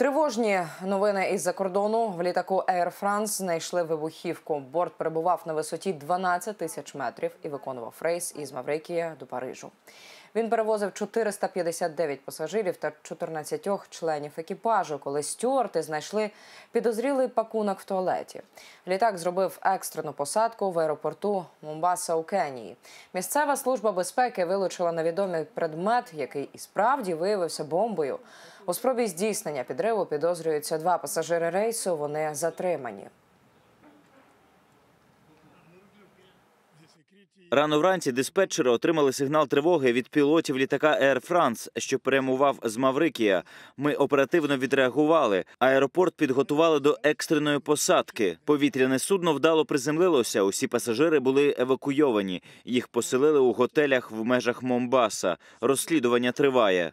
Тривожні новини із-за кордону в літаку Air France знайшли вибухівку. Борт перебував на висоті 12 тисяч метрів і виконував рейс із Маврикія до Парижу. Він перевозив 459 пасажирів та 14 членів екіпажу, коли стюарти знайшли підозрілий пакунок в туалеті. Літак зробив екстрену посадку в аеропорту Момбаса у Кенії. Місцева служба безпеки вилучила невідомий предмет, який і справді виявився бомбою. У спробі здійснення підриву підозрюються два пасажири рейсу. Вони затримані. Рано вранці диспетчери отримали сигнал тривоги від пілотів літака Air France, що перемував з Маврикія. Ми оперативно відреагували. Аеропорт підготували до екстреної посадки. Повітряне судно вдало приземлилося. Усі пасажири були евакуйовані. Їх поселили у готелях в межах Момбаса. Розслідування триває.